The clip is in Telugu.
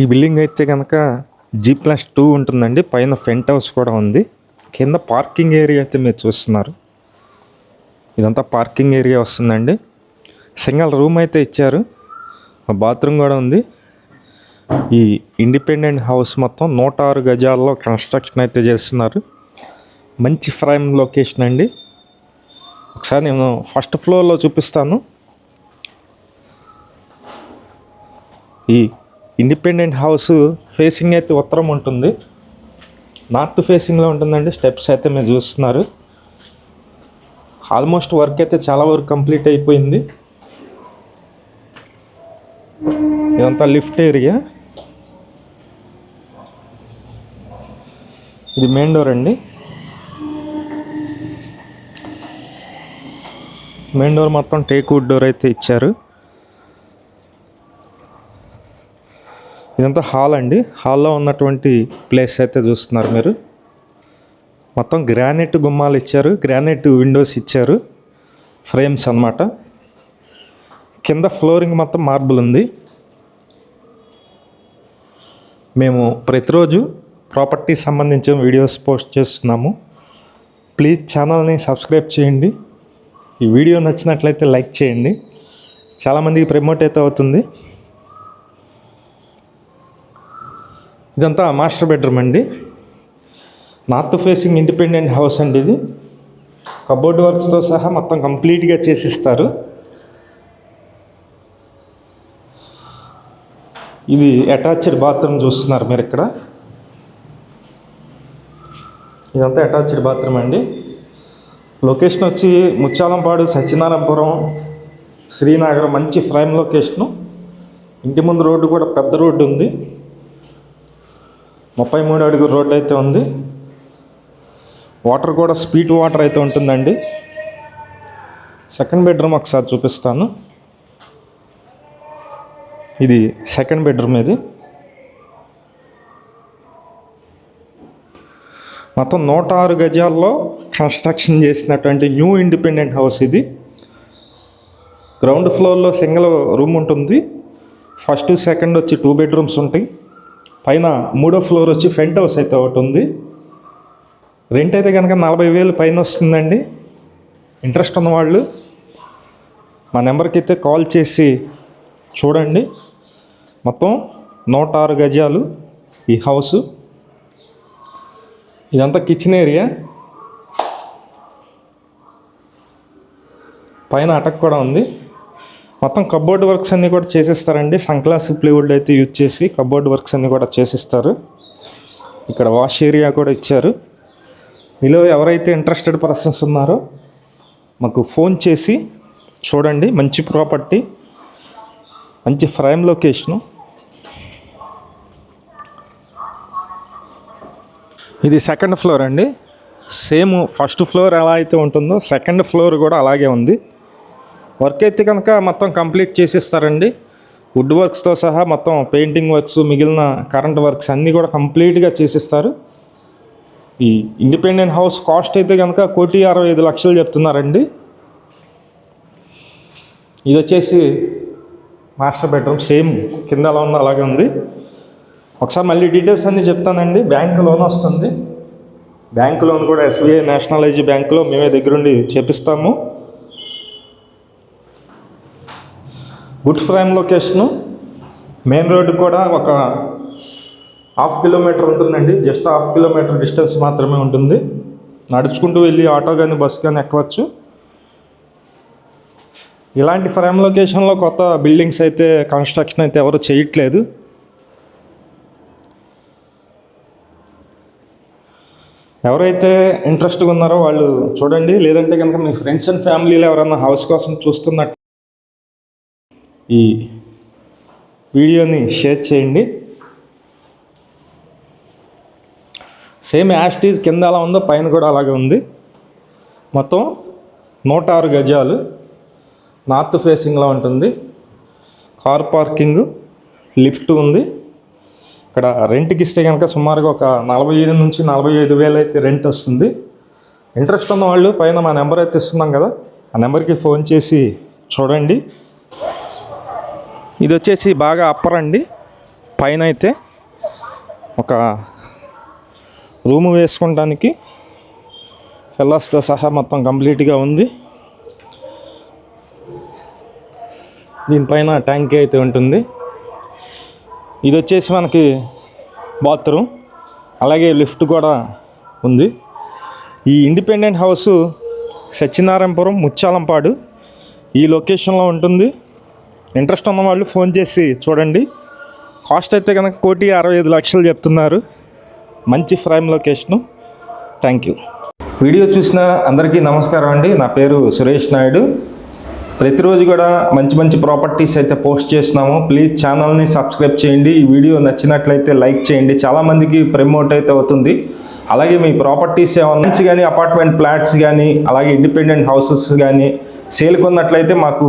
ఈ బిల్డింగ్ అయితే కనుక జీ ప్లస్ టూ ఉంటుందండి. పైన ఫెంట్ హౌస్ కూడా ఉంది. కింద పార్కింగ్ ఏరియా అయితే మీరు చూస్తున్నారు. ఇదంతా పార్కింగ్ ఏరియా వస్తుందండి. సింగల్ రూమ్ అయితే ఇచ్చారు. బాత్రూమ్ కూడా ఉంది. ఈ ఇండిపెండెంట్ హౌస్ మొత్తం నూట ఆరు గజాల్లో కన్స్ట్రక్షన్ అయితే చేస్తున్నారు. మంచి ఫ్రైమ్ లొకేషన్ అండి. ఒకసారి నేను ఫస్ట్ ఫ్లోర్లో చూపిస్తాను. ఈ ఇండిపెండెంట్ హౌస్ ఫేసింగ్ అయితే ఉత్తరం ఉంటుంది. నార్త్ ఫేసింగ్లో ఉంటుందండి. స్టెప్స్ అయితే మీరు చూస్తున్నారు. ఆల్మోస్ట్ వర్క్ అయితే చాలా వరకు కంప్లీట్ అయిపోయింది. ఇదంతా లిఫ్ట్ ఏరియా. ఇది మెయిన్ డోర్ అండి. మెయిన్ డోర్ మొత్తం టేక్ వుడ్ డోర్ అయితే ఇచ్చారు. ఇదంతా హాల్ అండి. హాల్లో ఉన్నటువంటి ప్లేస్ అయితే చూస్తున్నారు మీరు. మొత్తం గ్రానైట్ గుమ్మాలు ఇచ్చారు. గ్రానైట్ విండోస్ ఇచ్చారు. ఫ్రేమ్స్ అన్నమాట. కింద ఫ్లోరింగ్ మొత్తం మార్బుల్ ఉంది. మేము ప్రతిరోజు ప్రాపర్టీ సంబంధించిన వీడియోస్ పోస్ట్ చేస్తున్నాము. ప్లీజ్ ఛానల్ని సబ్స్క్రైబ్ చేయండి. ఈ వీడియో నచ్చినట్లయితే లైక్ చేయండి. చాలామందికి ప్రమోట్ అయితే అవుతుంది. ఇదంతా మాస్టర్ బెడ్రూమ్ అండి. నార్త్ ఫేసింగ్ ఇండిపెండెంట్ హౌస్ అండి ఇది. కబోర్డ్ వర్క్స్తో సహా మొత్తం కంప్లీట్గా చేసిస్తారు. ఇది అటాచ్డ్ బాత్రూమ్ చూస్తున్నారు మీరు ఇక్కడ. ఇదంతా అటాచ్డ్ బాత్రూమ్ అండి. లొకేషన్ వచ్చి ముచ్చాలంపాడు సత్యనారాయణపురం శ్రీనగర్ మంచి ప్రైమ్ లొకేషను. ఇంటి ముందు రోడ్డు కూడా పెద్ద రోడ్డు ఉంది. ముప్పై మూడు అడుగు రోడ్డు అయితే ఉంది. వాటర్ కూడా స్పీడ్ వాటర్ అయితే ఉంటుందండి. సెకండ్ బెడ్రూమ్ ఒకసారి చూపిస్తాను. ఇది సెకండ్ బెడ్రూమ్ ఇది. మొత్తం నూట ఆరు గజాల్లో కన్స్ట్రక్షన్ చేసినటువంటి న్యూ ఇండిపెండెంట్ హౌస్ ఇది. గ్రౌండ్ ఫ్లోర్లో సింగిల్ రూమ్ ఉంటుంది. ఫస్ట్ సెకండ్ వచ్చి టూ బెడ్రూమ్స్ ఉంటాయి. పైన మూడో ఫ్లోర్ వచ్చి ఫ్రంట్ హౌస్ అయితే ఒకటి ఉంది. రెంట్ అయితే కనుక నలభై వేలు పైన వస్తుందండి. ఇంట్రెస్ట్ ఉన్నవాళ్ళు మా నెంబర్కి అయితే కాల్ చేసి చూడండి. మొత్తం నూట ఆరు గజాలు ఈ హౌస్. ఇదంతా కిచెన్ ఏరియా. పైన అటక్ కూడా ఉంది. మొత్తం కబోర్డ్ వర్క్స్ అన్నీ కూడా చేసిస్తారండి. సన్క్లాస్ ప్లేవుడ్ అయితే యూజ్ చేసి కబోర్డ్ వర్క్స్ అన్నీ కూడా చేసిస్తారు. ఇక్కడ వాష్ ఏరియా కూడా ఇచ్చారు. మీలో ఎవరైతే ఇంట్రెస్టెడ్ పర్సన్స్ ఉన్నారో మాకు ఫోన్ చేసి చూడండి. మంచి ప్రాపర్టీ మంచి ఫ్రైమ్ లొకేషను ఇది సెకండ్ ఫ్లోర్ అండి. సేమ్ ఫస్ట్ ఫ్లోర్ ఎలా అయితే ఉంటుందో సెకండ్ ఫ్లోర్ కూడా అలాగే ఉంది. వర్క్ అయితే కనుక మొత్తం కంప్లీట్ చేసిస్తారండి. వుడ్ వర్క్స్తో సహా మొత్తం పెయింటింగ్ వర్క్స్ మిగిలిన కరెంట్ వర్క్స్ అన్నీ కూడా కంప్లీట్గా చేసిస్తారు. ఈ ఇండిపెండెంట్ హౌస్ కాస్ట్ అయితే కనుక కోటి అరవై ఐదు లక్షలు చెప్తున్నారండి. ఇది వచ్చేసి మాస్టర్ బెడ్రూమ్ సేమ్ కింద ఎలా అలాగే ఉంది. ఒకసారి మళ్ళీ డీటెయిల్స్ అన్నీ చెప్తానండి. బ్యాంక్ లోన్ వస్తుంది. బ్యాంక్ లోన్ కూడా ఎస్బీఐ నేషనలైజ్ బ్యాంకులో మేమే దగ్గరుండి చేపిస్తాము. Good prime location. Main road కూడా ఒక హాఫ్ కిలోమీటర్ ఉంటుందండి. జస్ట్ హాఫ్ కిలోమీటర్ డిస్టెన్స్ మాత్రమే ఉంటుంది. నడుచుకుంటూ వెళ్ళి ఆటో కానీ బస్ కానీ ఎక్కవచ్చు. ఇలాంటి ఫ్రేమ్ లొకేషన్లో కొత్త బిల్డింగ్స్ అయితే కన్స్ట్రక్షన్ అయితే ఎవరు చేయట్లేదు. ఎవరైతే ఇంట్రెస్ట్గా ఉన్నారో వాళ్ళు చూడండి. లేదంటే కనుక మీ ఫ్రెండ్స్ అండ్ ఫ్యామిలీలో ఎవరైనా హౌస్ కోసం చూస్తున్నట్టు ఈ వీడియోని షేర్ చేయండి. సేమ్ యాస్టీజ్ కింద ఎలా ఉందో పైన కూడా అలాగే ఉంది. మొత్తం నూట ఆరు గజాలు. నార్త్ ఫేసింగ్లో ఉంటుంది. కార్ పార్కింగ్ లిఫ్ట్ ఉంది. ఇక్కడ రెంట్కి ఇస్తే కనుక సుమారుగా ఒక నలభై ఐదు నుంచి నలభై ఐదు వేలు అయితే రెంట్ వస్తుంది. ఇంట్రెస్ట్ ఉన్న వాళ్ళు పైన మా నెంబర్ అయితే ఇస్తున్నాం కదా ఆ నెంబర్కి ఫోన్ చేసి చూడండి. ఇది వచ్చేసి బాగా అప్పర్ అండి. పైన అయితే ఒక రూము వేసుకోవడానికి ఫెల్లాస్తో సహా మొత్తం కంప్లీట్గా ఉంది. దీనిపైన ట్యాంకీ అయితే ఉంటుంది. ఇది వచ్చేసి మనకి బాత్రూమ్. అలాగే లిఫ్ట్ కూడా ఉంది. ఈ ఇండిపెండెంట్ హౌస్ సత్యనారాయణపురం ముచ్చాలంపాడు ఈ లొకేషన్లో ఉంటుంది. ఇంట్రెస్ట్ ఉన్న వాళ్ళు ఫోన్ చేసి చూడండి. కాస్ట్ అయితే కనుక కోటి అరవై ఐదు లక్షలు చెప్తున్నారు. మంచి prime location. Thank you. Video చూసిన అందరికీ నమస్కారం అండి. నా పేరు సురేష్ నాయుడు. ప్రతిరోజు కూడా మంచి మంచి ప్రాపర్టీస్ అయితే పోస్ట్ చేస్తున్నాము. ప్లీజ్ ఛానల్ని సబ్స్క్రైబ్ చేయండి. ఈ వీడియో నచ్చినట్లయితే లైక్ చేయండి. చాలామందికి ప్రమోట్ అయితే అవుతుంది. అలాగే మీ ప్రాపర్టీస్ ఏమన్నా మంచి కానీ అపార్ట్మెంట్ ఫ్లాట్స్ కానీ అలాగే ఇండిపెండెంట్ హౌసెస్ కానీ సేల్ కొన్నట్లయితే మాకు